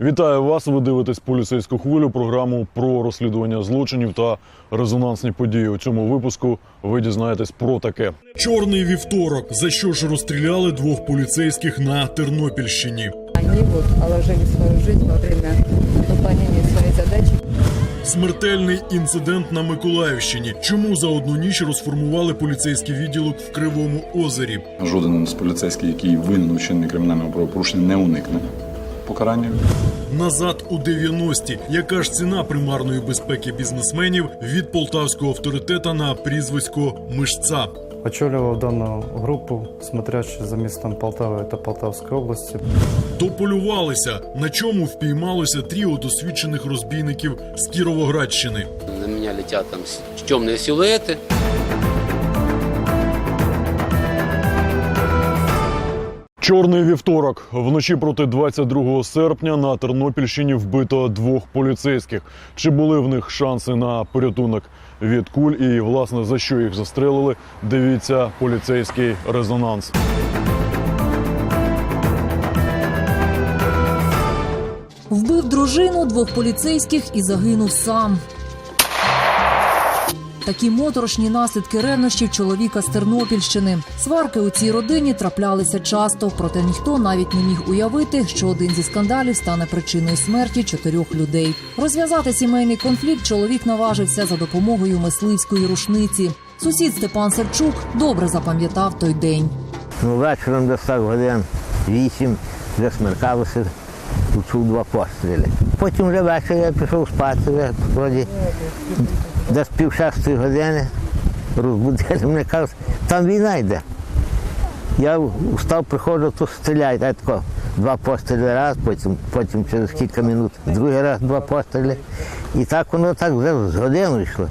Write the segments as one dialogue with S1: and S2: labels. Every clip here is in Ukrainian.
S1: Вітаю вас. Ви дивитесь поліцейську хвилю. Програму про розслідування злочинів та резонансні події. У цьому випуску ви дізнаєтесь про таке. Чорний вівторок. За що ж розстріляли двох поліцейських на Тернопільщині?
S2: Они вот положили свою жизнь во время выполнения своей задачи.
S1: Смертельний інцидент на Миколаївщині. Чому за одну ніч розформували поліцейський відділок в Кривому озері?
S3: Жоден з поліцейських, який винен у вчиненні кримінального правопорушення, не уникне покарання.
S1: Назад у 90-ті. Яка ж ціна примарної безпеки бізнесменів від полтавського авторитета на прізвисько Мишця?
S4: Очолював дану групу, смотрячи за містом Полтави та Полтавської області.
S1: Дополювалися, на чому впіймалося тріо досвідчених розбійників з Кіровоградщини.
S5: На меня летят там с- темные
S1: Чорний вівторок. Вночі проти 22 серпня на Тернопільщині вбито двох поліцейських. Чи були в них шанси на порятунок від куль і, власне, за що їх застрелили? Дивіться поліцейський резонанс.
S6: Вбив дружину двох поліцейських і загинув сам. Такі моторошні наслідки ревнощів чоловіка з Тернопільщини. Сварки у цій родині траплялися часто, проте ніхто навіть не міг уявити, що один зі скандалів стане причиною смерті чотирьох людей. Розв'язати сімейний конфлікт чоловік наважився за допомогою мисливської рушниці. Сусід Степан Серчук добре запам'ятав той день.
S7: Ну, вечором десь так годин вісім, вже смеркалося, почув два постріли. Потім вже ввечері я пішов спати, вроді десь пів шестої години розбудили мене, кажуть, там війна йде. Я встав, приходжу, то стріляють, а тако, два постріли раз, потім, потім через кілька минут другий раз два постріли. І так воно так вже з годину йшло.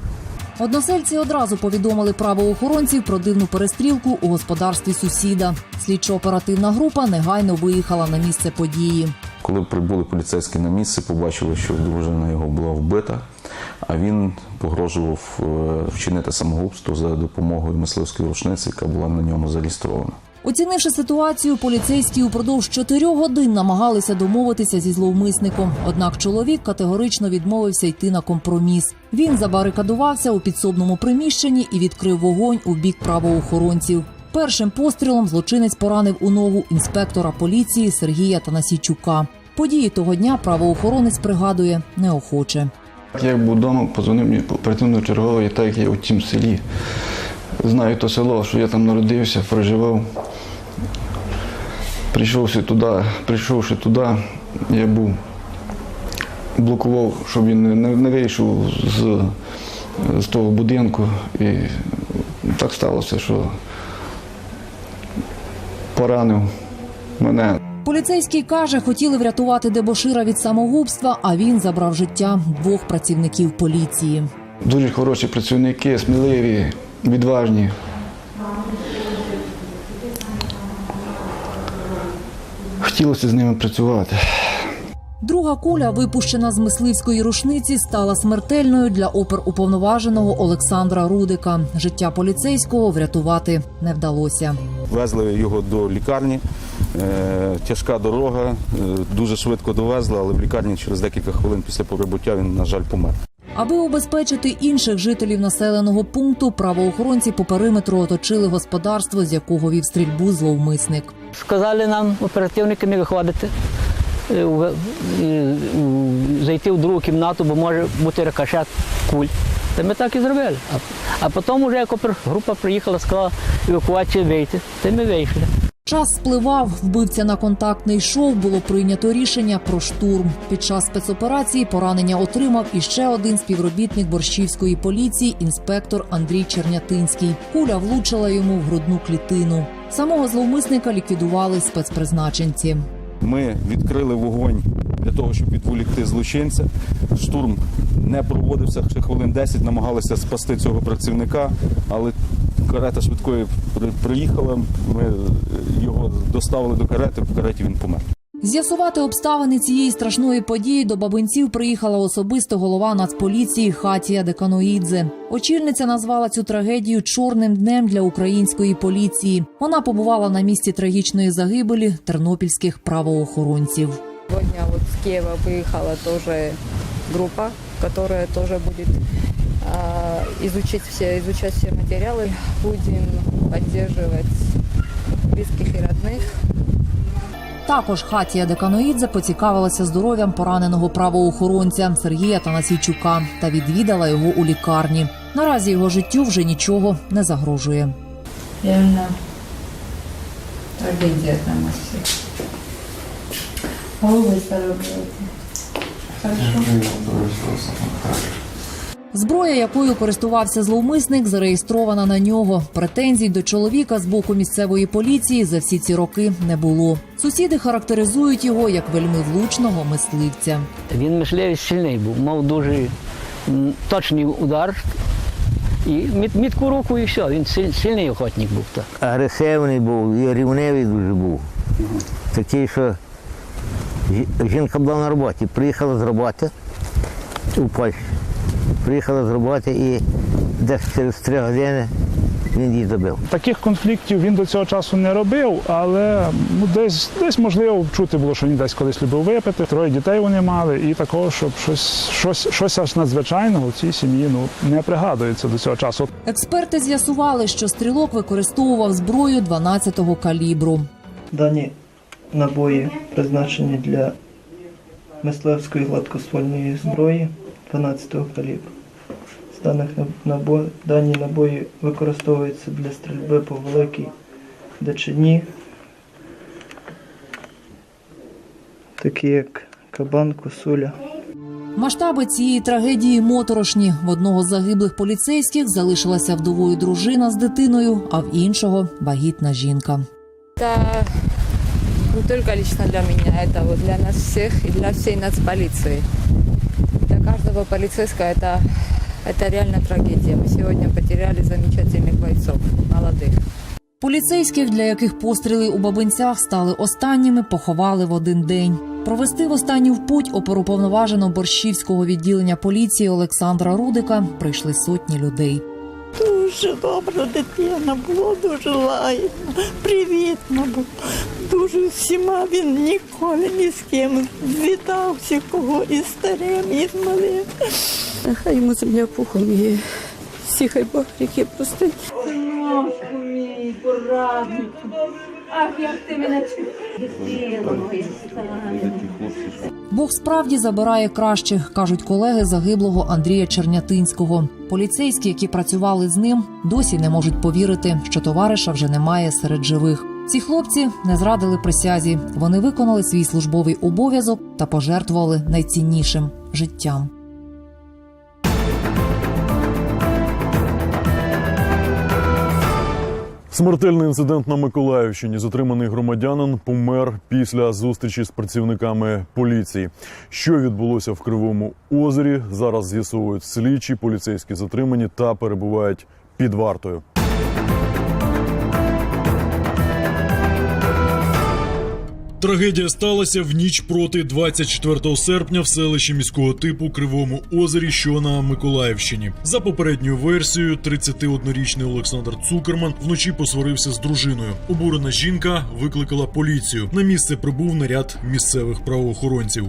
S6: Односельці одразу повідомили правоохоронців про дивну перестрілку у господарстві сусіда. Слідчо-оперативна група негайно виїхала на місце події.
S8: Коли прибули поліцейські на місце, побачили, що дружина його була вбита, а він погрожував е, вчинити самогубство за допомогою мисливської рушниці, яка була на ньому зареєстрована.
S6: Оцінивши ситуацію, поліцейські упродовж чотирьох годин намагалися домовитися зі зловмисником. Однак чоловік категорично відмовився йти на компроміс. Він забарикадувався у підсобному приміщенні і відкрив вогонь у бік правоохоронців. Першим пострілом злочинець поранив у ногу інспектора поліції Сергія Танасійчука. Події того дня правоохоронець пригадує неохоче.
S9: Як був вдома, позвонив мені оперативно черговий, так як я у тім селі. Знаю то село, що я там народився, проживав. Прийшовши туди, прийшовши туди, я був блокував, щоб він не, не, не вийшов з, з того будинку. І так сталося, що поранив мене.
S6: Поліцейський каже, хотіли врятувати дебошира від самогубства, а він забрав життя двох працівників поліції.
S9: Дуже хороші працівники, сміливі, відважні. Хотілося з ними працювати.
S6: Друга куля, випущена з мисливської рушниці, стала смертельною для оперуповноваженого Олександра Рудика. Життя поліцейського врятувати не вдалося.
S10: Везли його до лікарні. Е, Тяжка дорога, е, дуже швидко довезли, але в лікарні через декілька хвилин після прибуття він, на жаль, помер.
S6: Аби обезпечити інших жителів населеного пункту, правоохоронці по периметру оточили господарство, з якого вів стрільбу зловмисник.
S11: Сказали нам оперативники не виходити, зайти в другу кімнату, бо може бути рикошет куль. Та ми так і зробили. А, потім, вже як група приїхала, сказала евакуацію вийти. Та ми вийшли.
S6: Час спливав, вбивця на контактний йшов, було прийнято рішення про штурм. Під час спецоперації поранення отримав іще один співробітник борщівської поліції, інспектор Андрій Чернятинський. Куля влучила йому в грудну клітину. Самого зловмисника ліквідували спецпризначенці.
S10: Ми відкрили вогонь для того, щоб відволікти злочинця. Штурм не проводився ще хвилин 10, намагалися спасти цього працівника, але карета швидкої при- приїхала. Ми е, його доставили до карети, в кареті він помер.
S6: З'ясувати обставини цієї страшної події до бабинців приїхала особисто голова Нацполіції Хатія Деканоїдзе. Очільниця назвала цю трагедію чорним днем для української поліції. Вона побувала на місці трагічної загибелі тернопільських правоохоронців.
S2: Сегодня вот с Киева выехала тоже группа, которая тоже будет а, изучить все, изучать все материалы. Будем поддерживать близких и родных.
S6: Також Хатія Деканоїдзе поцікавилася здоров'ям пораненого правоохоронця Сергія Танасійчука та відвідала його у лікарні. Наразі його життю вже нічого не загрожує.
S2: Реально трагедия для нас всех. А? Хорошо.
S6: Зброя, якою користувався зловмисник, зареєстрована на нього. Претензій до чоловіка з боку місцевої поліції за всі ці роки не було. Сусіди характеризують його як вельми влучного мисливця.
S11: Він мисливець сильний був, мав дуже точний удар і міт, мітку руку і все. Він силь- сильний охотник був. Так.
S7: Агресивний був і рівневий дуже був. Такий, що жінка була на роботі, приїхала з роботи у Польщі. Приїхала з роботи і десь через три години він її добив.
S12: Таких конфліктів він до цього часу не робив, але ну, десь, десь можливо чути було, що він десь колись любив випити. Троє дітей вони мали, і такого, щоб щось, щось, щось аж надзвичайного в цій сім'ї ну, не пригадується до цього часу.
S6: Експерти з'ясували, що стрілок використовував зброю 12-го калібру.
S13: Дані набої призначені для мисливської гладкоствольної зброї 12-го калібру. З даних набо... дані набої використовуються для стрільби по великій дичині, такі як кабан, косуля.
S6: Масштаби цієї трагедії моторошні. В одного з загиблих поліцейських залишилася вдовою дружина з дитиною, а в іншого вагітна жінка.
S2: Это не только лично для меня, это для нас всех и для всей нацполиции Для каждого полицейского это, это реально трагедия. Мы сегодня потеряли замечательных бойцов, молодых.
S6: Поліцейських, для яких постріли у бабинцях стали останніми, поховали в один день. Провести в останню в путь оперуповноваженого борщівського відділення поліції Олександра Рудика прийшли сотні людей.
S14: Дуже добра дитина, було дуже лагідно, привітно було. Дуже всіма він ніколи ні з ким вітався, кого і старим, і з малим. Хай йому земля пухом і всі хай Бог ріки простить.
S15: Синочку мій, пораднику. Ах, як ти мене дитина моя.
S6: Бог справді забирає кращих, кажуть колеги загиблого Андрія Чернятинського. Поліцейські, які працювали з ним, досі не можуть повірити, що товариша вже немає серед живих. Ці хлопці не зрадили присязі. Вони виконали свій службовий обов'язок та пожертвували найціннішим життям.
S1: Смертельний інцидент на Миколаївщині. Затриманий громадянин помер після зустрічі з працівниками поліції. Що відбулося в Кривому озері? Зараз з'ясовують слідчі, поліцейські затримані та перебувають під вартою. Трагедія сталася в ніч проти 24 серпня в селищі міського типу Кривому озері, що на Миколаївщині. За попередньою версією, 31-річний Олександр Цукерман вночі посварився з дружиною. Обурена жінка викликала поліцію. На місце прибув наряд місцевих правоохоронців.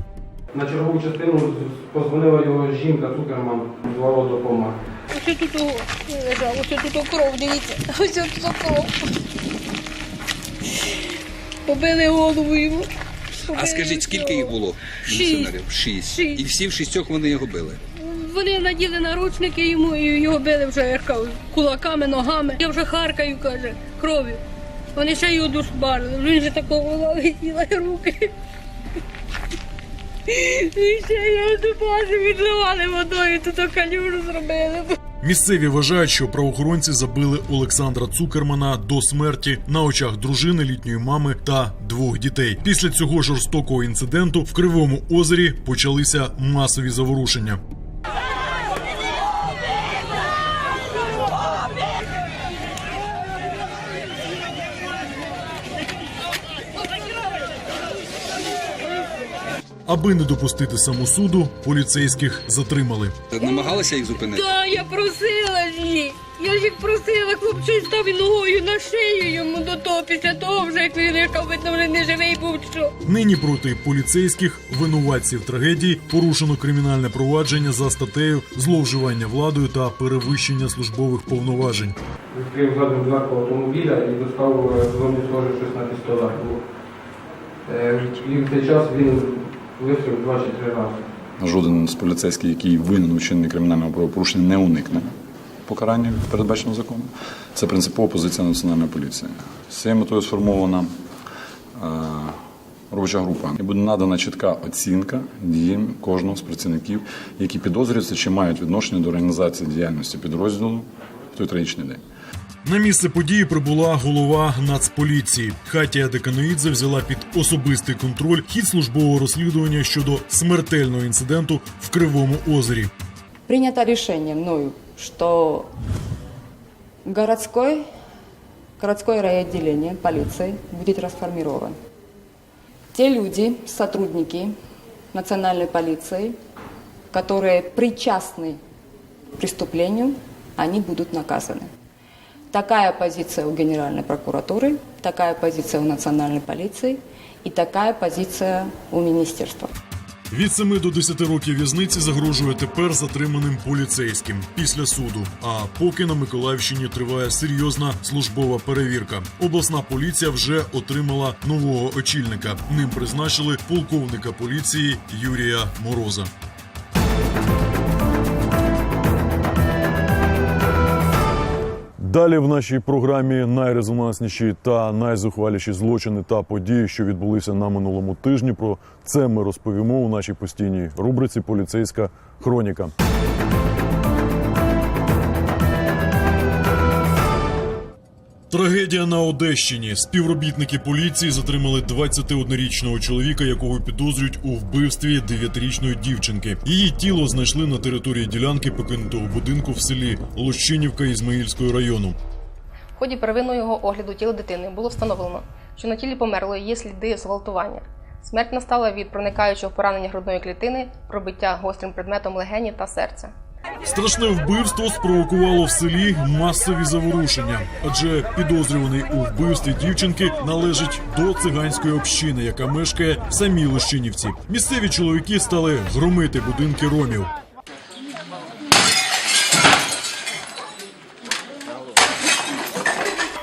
S16: На чергову частину позвонила його жінка Цукерман з ворот допомоги.
S15: Ось тут лежав, ось тут кров, дивіться. Ось тут кров. Побили голову йому.
S17: А скажіть, скільки їх було?
S15: Шість.
S17: міліціонерів? Шість.
S15: Шість.
S17: І всі в шістьох вони його били.
S15: Вони наділи наручники йому і його били вже я кажу, кулаками, ногами. Я вже харкаю, каже, кров'ю. Вони ще його душбарили. Він же такого летіла руки. І ще його до бази відливали водою, тут калюжу зробили.
S1: Місцеві вважають, що правоохоронці забили Олександра Цукермана до смерті на очах дружини, літньої мами та двох дітей. Після цього жорстокого інциденту в Кривому озері почалися масові заворушення. Аби не допустити самосуду, поліцейських затримали.
S17: Намагалися їх зупинити?
S15: Так, я просила ж їх. Я ж їх просила, хлопчик став ногою на шию йому до того, після того вже як він яка видно вже не живий був що.
S1: Нині проти поліцейських винуватців трагедії порушено кримінальне провадження за статтею зловживання владою та перевищення службових повноважень.
S16: Відкрив задню дверку автомобіля і достав е, зовні схоже щось на пістолет. Е, І в цей час він вистрілив два чи рази.
S3: Жоден з поліцейських, який винен у кримінального правопорушення, не уникне покарання передбаченого законом. Це принципова позиція національної поліції. З цією метою сформована е, робоча група і буде надана чітка оцінка діям кожного з працівників, які підозрюються чи мають відношення до організації діяльності підрозділу в той трагічний день.
S1: На місце події прибула голова Нацполіції. Хатія Деканоїдзе взяла під особистий контроль хід службового розслідування щодо смертельного інциденту в Кривому озері.
S2: Принято решение мною, что городской, городское райотделение полиции будет расформирован. Те люди, сотрудники национальной полиции, которые причастны к преступлению, они будут наказаны. Такая позиция у Генеральной прокуратуры, такая позиция у национальной полиции и такая позиция у министерства.
S1: Від 7 до 10 років в'язниці загрожує тепер затриманим поліцейським після суду. А поки на Миколаївщині триває серйозна службова перевірка. Обласна поліція вже отримала нового очільника. Ним призначили полковника поліції Юрія Мороза. Далі в нашій програмі найрезонансніші та найзухваліші злочини та події, що відбулися на минулому тижні. Про це ми розповімо у нашій постійній рубриці Поліцейська хроніка. Трагедія на Одещині. Співробітники поліції затримали 21-річного чоловіка, якого підозрюють у вбивстві 9-річної дівчинки. Її тіло знайшли на території ділянки покинутого будинку в селі Лощинівка Ізмаїльського району.
S18: В ході первинного огляду тіла дитини було встановлено, що на тілі померлої є сліди зґвалтування. Смерть настала від проникаючого поранення грудної клітини, пробиття гострим предметом легені та серця.
S1: Страшне вбивство спровокувало в селі масові заворушення, адже підозрюваний у вбивстві дівчинки належить до циганської общини, яка мешкає в самій Лощинівці. Місцеві чоловіки стали громити будинки ромів.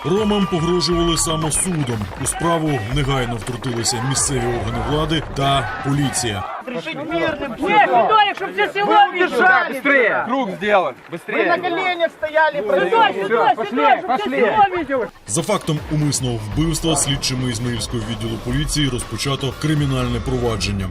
S1: Ромам погрожували самосудом. У справу негайно втрутилися місцеві органи влади та поліція
S19: Нет, чтобы все село держали. Быстрее. Круг сделан. Быстрее. Мы на коленях стояли. Сюда, сюда, сюда, чтобы все село видело.
S1: За фактом умисного вбивства слідчими Ізмаїльського відділу поліції розпочато кримінальне провадження.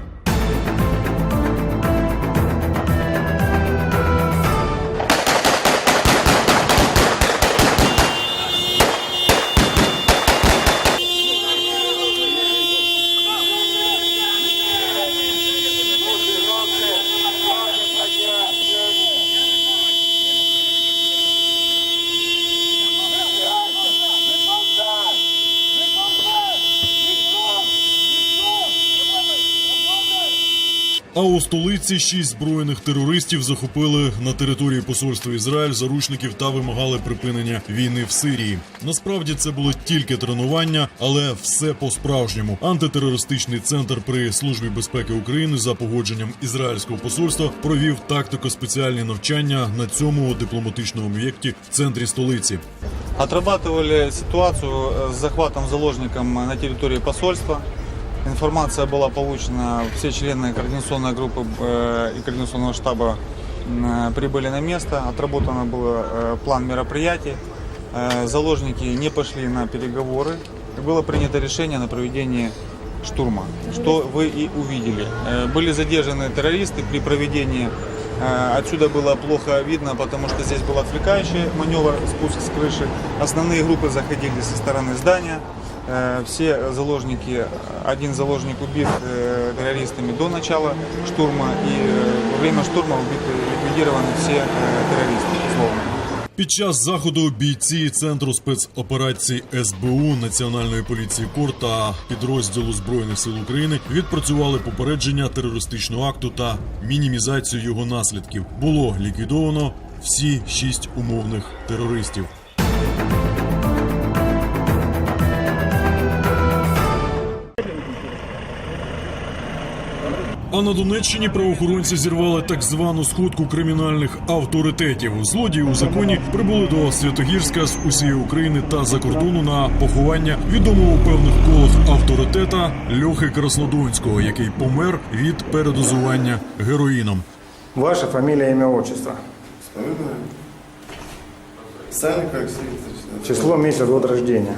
S1: А у столиці шість збройних терористів захопили на території посольства Ізраїль заручників та вимагали припинення війни в Сирії. Насправді це було тільки тренування, але все по-справжньому. Антитерористичний центр при службі безпеки України за погодженням ізраїльського посольства провів тактико-спеціальні навчання на цьому дипломатичному об'єкті в центрі столиці.
S20: Отрабатывали ситуацию э, с захватом заложником на территории посольства. Информация была получена, все члены координационной группы э, и координационного штаба э, прибыли на место, отработан был э, план мероприятий, заложники не пошли на переговоры, было принято решение на проведение штурма, что вы и увидели. Были задержаны террористы при проведении Отсюда было плохо видно, потому что здесь был отвлекающий маневр, спуск с крыши. Основные группы заходили со стороны здания. Э, Все заложники, один заложник убит э, террористами до начала штурма, и э, во время штурма убиты, ликвидированы все э, террористы, условно.
S1: Під час заходу бійці центру спецоперацій СБУ Національної поліції КОР та підрозділу збройних сил України відпрацювали попередження терористичного акту та мінімізацію його наслідків. Було ліквідовано всі шість умовних терористів. А на Донеччині правоохоронці зірвали так звану сходку кримінальних авторитетів. Злодії у законі прибули до Святогірська з усієї України та за кордону на поховання відомого у певних колах авторитета Льохи Краснодонського, який помер від передозування героїном.
S21: Ваша фамилия, имя, отчество.
S22: Саник Алексей Викторович.
S21: Число, месяц, год рождения.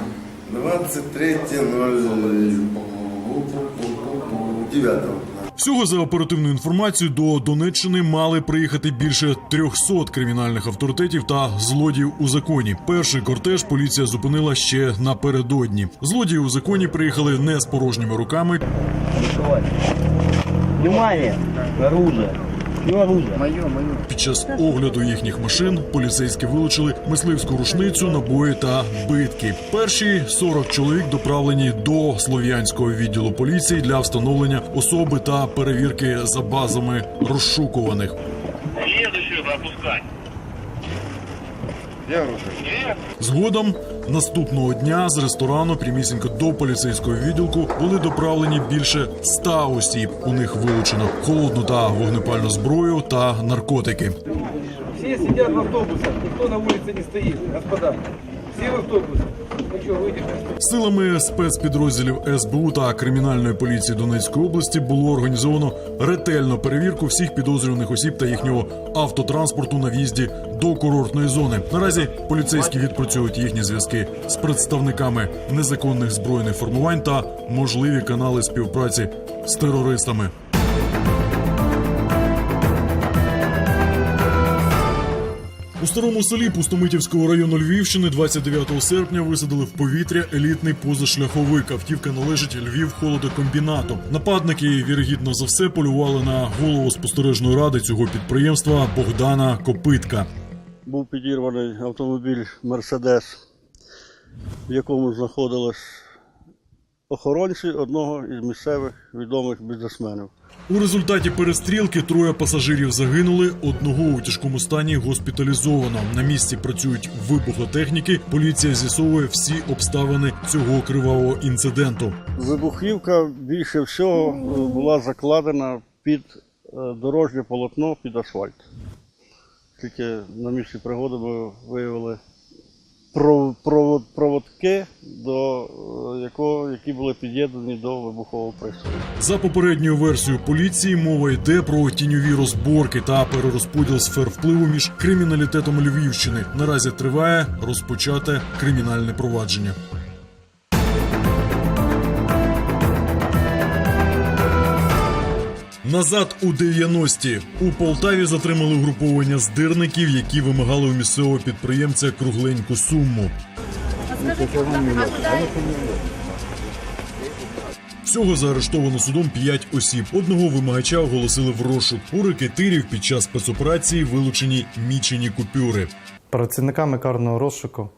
S22: 23.09.
S1: Всього за оперативною інформацією до Донеччини мали приїхати більше 300 кримінальних авторитетів та злодіїв у законі. Перший кортеж поліція зупинила ще напередодні. Злодії у законі приїхали не з порожніми руками.
S22: Внимание! Оружие.
S1: Під час огляду їхніх машин поліцейські вилучили мисливську рушницю, набої та битки. Перші 40 чоловік доправлені до слов'янського відділу поліції для встановлення особи та перевірки за базами розшукуваних.
S22: Следующее пропускать. Где оружие?
S1: Згодом наступного дня з ресторану прямісінько до поліцейського відділку були доправлені більше ста осіб. У них вилучено холодну та вогнепальну зброю та наркотики.
S16: Всі сидять в автобусах, ніхто на вулиці не стоїть, господа. Всі в автобусах.
S1: Силами спецпідрозділів СБУ та кримінальної поліції Донецької області було організовано ретельну перевірку всіх підозрюваних осіб та їхнього автотранспорту на в'їзді до курортної зони. Наразі поліцейські відпрацьовують їхні зв'язки з представниками незаконних збройних формувань та можливі канали співпраці з терористами. У старому селі Пустомитівського району Львівщини 29 серпня висадили в повітря елітний позашляховик. Автівка належить Львів холодокомбінату. Нападники, вірогідно за все, полювали на голову спостережної ради цього підприємства Богдана Копитка.
S23: був підірваний автомобіль Мерседес, в якому знаходились охоронці одного із місцевих відомих бізнесменів.
S1: У результаті перестрілки троє пасажирів загинули. Одного у тяжкому стані госпіталізовано. На місці працюють вибухотехніки. Поліція з'ясовує всі обставини цього кривавого інциденту.
S23: Вибухівка більше всього е, була закладена під е, дорожнє полотно під асфальт. Тільки на місці пригоди ми виявили проводки, до е, якого, які були під'єднані до вибухового пристрою.
S1: За попередньою версією поліції мова йде про тіньові розборки та перерозподіл сфер впливу між криміналітетом Львівщини. Наразі триває розпочате кримінальне провадження. Назад у 90-ті у Полтаві затримали угруповання здирників, які вимагали у місцевого підприємця кругленьку суму. Всього заарештовано судом 5 осіб. Одного вимагача оголосили в розшук. У рекетирів під час спецоперації вилучені мічені купюри.
S4: Працівниками карного розшуку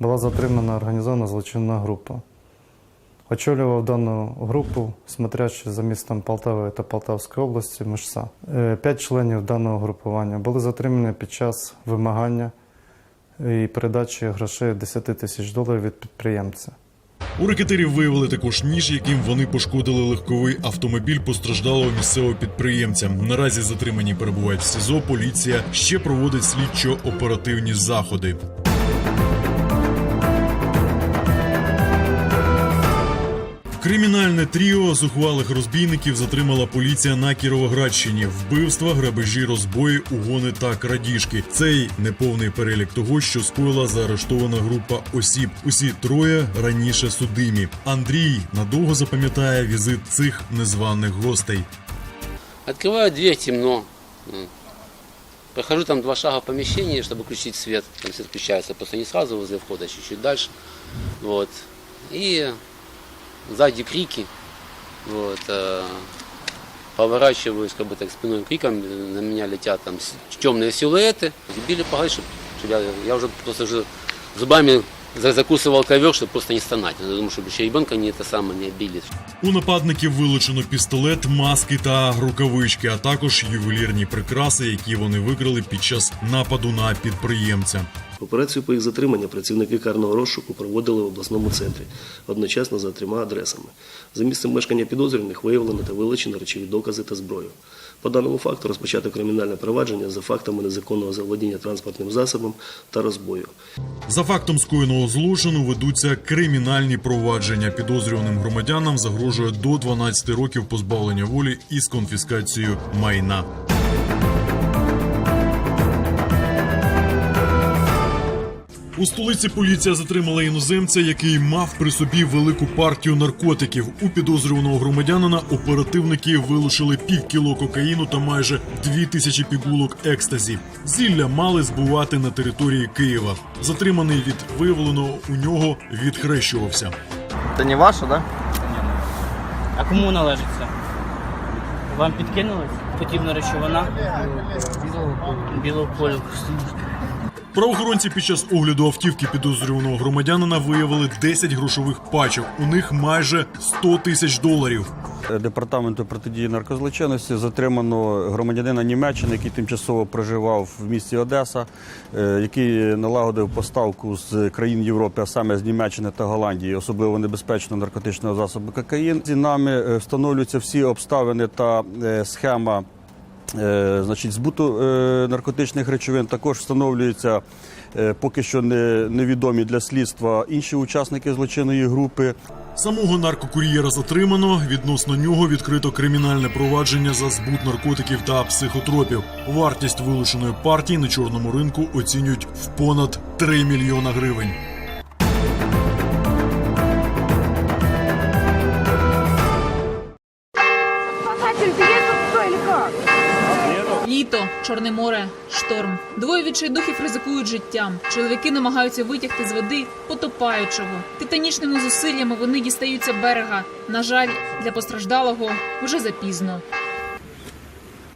S4: була затримана організована злочинна група. Очолював дану групу, смотрячи за містом Полтави та Полтавської області, Мишса. Е, П'ять членів даного групування були затримані під час вимагання і передачі грошей 10 тисяч доларів від підприємця.
S1: У рекетирів виявили також ніж, яким вони пошкодили легковий автомобіль постраждалого місцевого підприємця. Наразі затримані перебувають в СІЗО. Поліція ще проводить слідчо-оперативні заходи. Кримінальне тріо зухвалих розбійників затримала поліція на Кіровоградщині. Вбивства, грабежі, розбої, угони та крадіжки. Цей неповний перелік того, що скоїла заарештована група осіб. Усі троє раніше судимі. Андрій надовго запам'ятає візит цих незваних гостей.
S5: Открываю дверь, темно. Прохожу там два шага в помещение, чтобы включить свет. Там свет включается просто не сразу возле входа, чуть-чуть дальше. Вот. И сзади крики. Вот. э, Поворачиваюсь как бы так спиной к криком, на меня летят там темные силуэты. Били по голове, чтоб- чтоб я, я уже просто уже зубами за- закусывал ковер, чтобы просто не стонать. Я думаю, чтобы еще ребенка не это самое не обили.
S1: У нападників вилучено пістолет, маски та рукавички, а також ювелірні прикраси, які вони викрали під час нападу на підприємця.
S24: Операцію по їх затриманню працівники карного розшуку проводили в обласному центрі, одночасно за трьома адресами. За місцем мешкання підозрюваних виявлено та вилучено речові докази та зброю. По даному факту розпочато кримінальне провадження за фактами незаконного заволодіння транспортним засобом та розбою.
S1: За фактом скоєного злочину ведуться кримінальні провадження. Підозрюваним громадянам загрожує до 12 років позбавлення волі із конфіскацією майна. У столиці поліція затримала іноземця, який мав при собі велику партію наркотиків. У підозрюваного громадянина оперативники вилучили пів кіло кокаїну та майже дві тисячі пігулок екстазі. Зілля мали збувати на території Києва. Затриманий від виявленого у нього відхрещувався.
S25: Це не ваше, да?
S26: А кому належить це? Вам підкинули? Потрібна речовина? Білого кольору.
S1: Правоохоронці під час огляду автівки підозрюваного громадянина виявили 10 грошових пачок. У них майже 100 тисяч доларів.
S23: Департаменту протидії наркозлочинності затримано громадянина Німеччини, який тимчасово проживав в місті Одеса, е, який налагодив поставку з країн Європи, а саме з Німеччини та Голландії, особливо небезпечного наркотичного засобу кокаїн. Зі нами е, встановлюються всі обставини та е, схема. Е, Значить, збуту е, наркотичних речовин також встановлюються е, поки що не, невідомі для слідства інші учасники злочинної групи.
S1: Самого наркокур'єра затримано. Відносно нього відкрито кримінальне провадження за збут наркотиків та психотропів. Вартість вилученої партії на чорному ринку оцінюють в понад 3 мільйона гривень.
S27: Чорне море, шторм. Двоє відчайдухів ризикують життям. Чоловіки намагаються витягти з води потопаючого. Титанічними зусиллями вони дістаються берега. На жаль, для постраждалого вже запізно.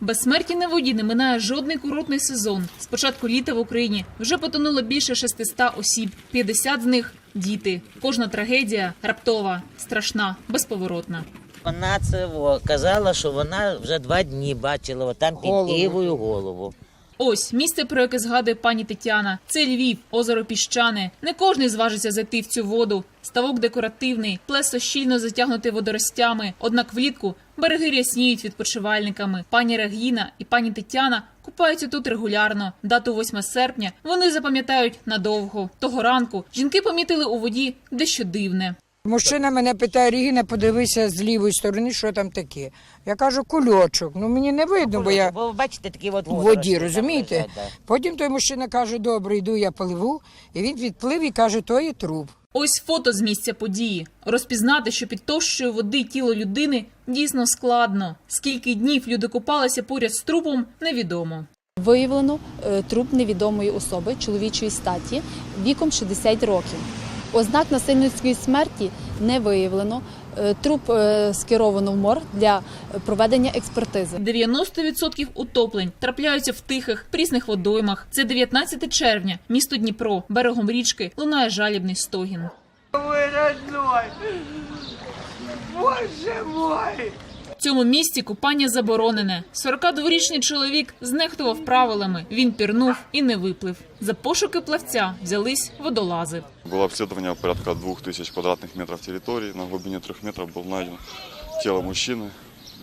S27: Безсмерті на воді не минає жодний курортний сезон. З початку літа в Україні вже потонуло більше 600 осіб. 50 з них діти. Кожна трагедія раптова, страшна, безповоротна.
S28: Вона це о, казала, що вона вже два дні бачила отам під
S27: Голову.
S28: Івою голову.
S27: Ось місце, про яке згадує пані Тетяна. Це Львів, озеро Піщане. Не кожний зважиться зайти в цю воду. Ставок декоративний, плесо щільно затягнутий водоростями. Однак влітку береги рясніють відпочивальниками. Пані Регіна і пані Тетяна купаються тут регулярно. Дату 8 серпня вони запам'ятають надовго. Того ранку жінки помітили у воді дещо дивне.
S29: Мужчина мене питає, Рігіна, подивися з лівої сторони, що там таке. Я кажу, кульочок. Ну мені не видно, бо я
S28: Бо ви бачите такі от
S29: в воді, розумієте?
S28: лежать, да.
S29: Потім той мужчина каже, добре, йду, я пливу, і він відплив і каже, то є труп.
S27: Ось фото з місця події. Розпізнати, що під товщою води тіло людини дійсно складно. Скільки днів люди купалися поряд з трупом, невідомо.
S30: Виявлено е, труп невідомої особи чоловічої статі віком 60 років. Ознак насильницької смерті не виявлено. Е, Труп е, скеровано в морг для проведення експертизи.
S27: 90% утоплень трапляються в тихих, прісних водоймах. Це 19 червня, місто Дніпро, берегом річки лунає жалібний стогін.
S19: Мой родной! Боже мой!
S27: В цьому місці купання заборонене. 42-річний чоловік знехтував правилами. Він пірнув і не виплив. За пошуки плавця взялись водолази.
S31: Было обследование порядка 2000 квадратных метров территории. На глубине трех метров был найден тело мужчины,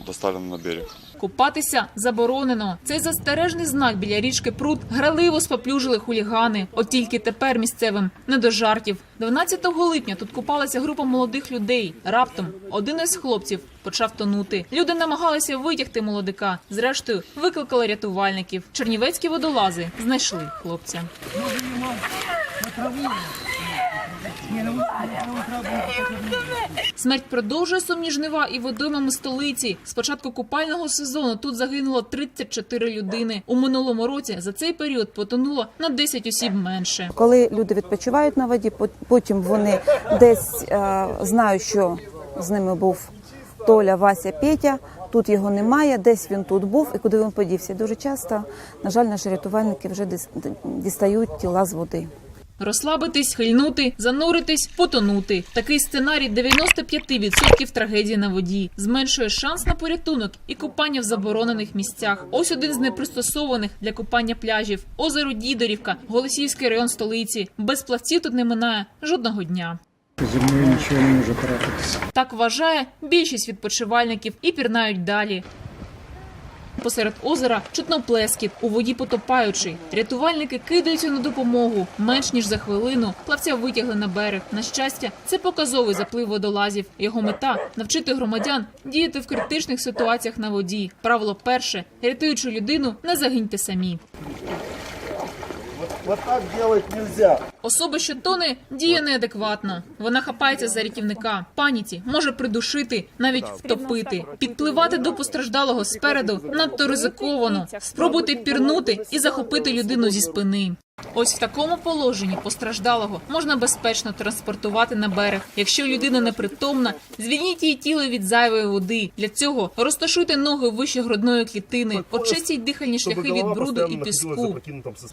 S31: доставлено на берег.
S27: Купатися заборонено. Цей застережний знак біля річки Прут граливо споплюжили хулігани. От тільки тепер місцевим не до жартів. 12 липня тут купалася група молодих людей. Раптом один із хлопців почав тонути. Люди намагалися витягти молодика. Зрештою, викликали рятувальників. Чернівецькі водолази знайшли хлопця. Смерть продовжує сумні жнива і водоймами столиці. З початку купального сезону тут загинуло 34 людини. У минулому році за цей період потонуло на 10 осіб менше.
S32: Коли люди відпочивають на воді, потім вони десь е, знають, що з ними був Толя, Вася, Петя. Тут його немає, десь він тут був і куди він подівся. Дуже часто, на жаль, наші рятувальники вже дістають тіла з води.
S27: Розслабитись, хильнути, зануритись, потонути. Такий сценарій 95% трагедії на воді. Зменшує шанс на порятунок і купання в заборонених місцях. Ось один з непристосованих для купання пляжів. Озеро Дідорівка, Голосіївський район столиці. Без плавців тут не минає жодного дня.
S21: Зимой ничего не может трапиться.
S27: Так вважає більшість відпочивальників і пірнають далі. Посеред озера чутно плескіт, у воді потопаючий. Рятувальники кидаються на допомогу. Менш ніж за хвилину плавця витягли на берег. На щастя, це показовий заплив водолазів. Його мета навчити громадян діяти в критичних ситуаціях на воді. Правило перше: рятуючи людину, не загиньте самі.
S22: Вот так делать нельзя.
S27: Особа, що тоне, діє неадекватно. Вона хапається за рятівника. Паніці може придушити, навіть втопити. Підпливати до постраждалого спереду надто ризиковано. Спробуйте пірнути і захопити людину зі спини. Ось в такому положенні постраждалого можна безпечно транспортувати на берег. Якщо людина непритомна, звільніть її тіло від зайвої води. Для цього розташуйте ноги вище грудної клітини, очистіть дихальні шляхи від бруду і піску.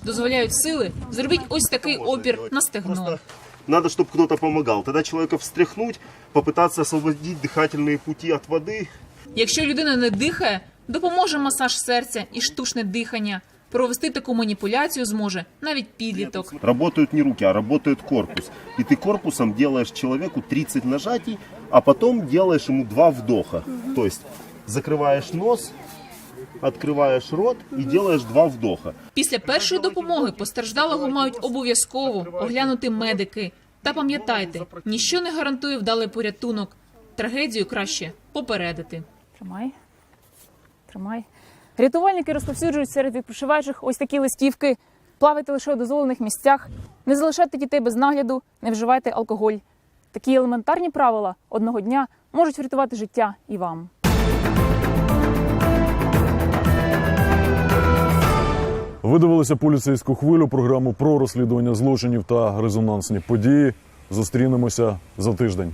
S27: Дозволяють сили, зробіть ось такий опір на стегно.
S22: Надо, чтобы кто-то помогал. Тогда человека встряхнуть, попытаться освободить дыхательные пути от воды.
S27: Якщо людина не дихає, допоможе масаж серця і штучне дихання. Провести таку маніпуляцію зможе навіть підліток.
S22: Работают не руки, а работает корпус. И ты корпусом делаешь человеку 30 нажатий, а потом делаешь ему два вдоха. То есть закрываешь нос, открываешь рот и делаешь два вдоха.
S27: Після першої допомоги постраждалого мають обов'язково оглянути медики. Та пам'ятайте, ніщо не гарантує вдалий порятунок. Трагедію краще попередити.
S30: Тримай. Тримай. Рятувальники розповсюджують серед відпочиваючих ось такі листівки. Плавайте лише у дозволених місцях, не залишайте дітей без нагляду, не вживайте алкоголь. Такі елементарні правила одного дня можуть врятувати життя і вам.
S1: Ви дивилися поліцейську хвилю, програму про розслідування злочинів та резонансні події. Зустрінемося за тиждень.